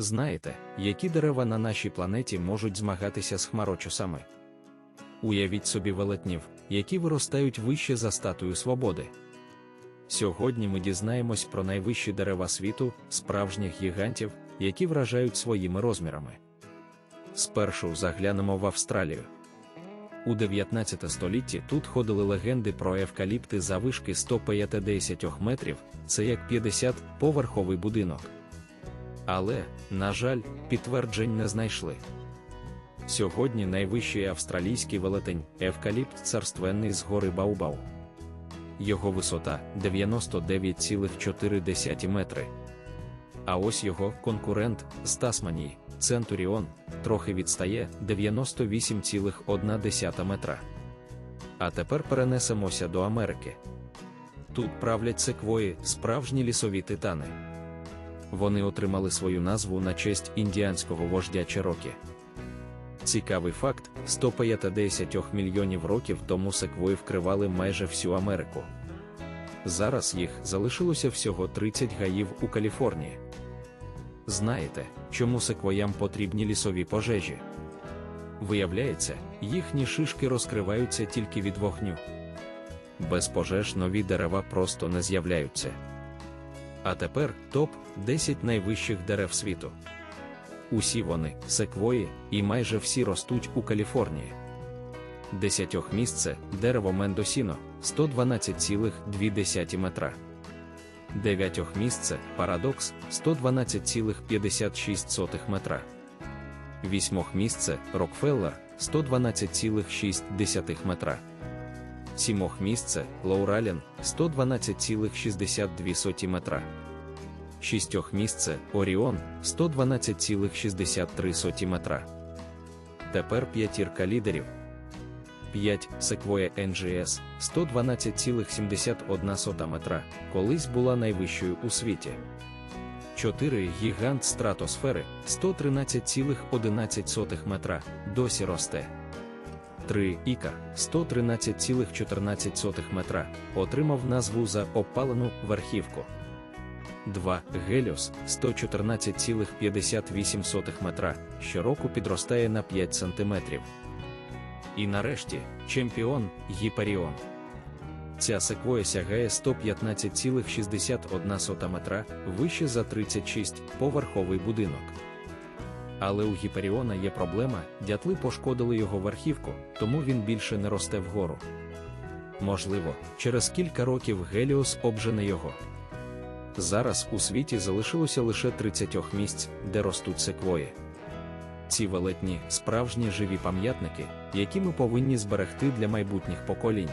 Знаєте, які дерева на нашій планеті можуть змагатися з хмарочосами? Уявіть собі велетнів, які виростають вище за статую свободи. Сьогодні ми дізнаємось про найвищі дерева світу, справжніх гігантів, які вражають своїми розмірами. Спершу заглянемо в Австралію. У 19 столітті тут ходили легенди про евкаліпти завишки 150 метрів, це як 50 поверховий будинок. Але, на жаль, підтверджень не знайшли. Сьогодні найвищий австралійський велетень евкаліпт царственний з гори Баубау. Його висота 99,4 метри. А ось його конкурент з Тасманії, Центуріон, трохи відстає 98,1 метра. А тепер перенесемося до Америки. Тут правлять секвої, справжні лісові титани. Вони отримали свою назву на честь індіанського вождя Черокі. Цікавий факт: 150 мільйонів років тому секвої вкривали майже всю Америку. Зараз їх залишилося всього 30 гаїв у Каліфорнії. Знаєте, чому секвоям потрібні лісові пожежі? Виявляється, їхні шишки розкриваються тільки від вогню. Без пожеж нові дерева просто не з'являються. А тепер топ 10 найвищих дерев світу. Усі вони секвої, і майже всі ростуть у Каліфорнії. Десятьох місце дерево Мендосіно 112,2 метра. Дев'ятьох місце парадокс 112,56 метра. Вісьмох місце Рокфеллер 112,6 метра. Сімох місце Лаурален 112,62 метра. Шістьох місце Оріон 112,63 метра. Тепер п'ятірка лідерів. 5 Sequoia NGS 112,71 метра, колись була найвищою у світі. 4 Гігант стратосфери 113,11 метра, досі росте. 3 Іка 113,14 метра, отримав назву за опалену верхівку. 2 Геліос 114,58 метра, щороку підростає на 5 см. І нарешті чемпіон Гіперіон. Ця секвоя сягає 115,61 метра вище за 36 поверховий будинок. Але у Гіперіона є проблема, дятли пошкодили його верхівку, тому він більше не росте вгору. Можливо, через кілька років Геліос обжене його. Зараз у світі залишилося лише 30 місць, де ростуть секвої. Ці велетні справжні живі пам'ятники, які ми повинні зберегти для майбутніх поколінь.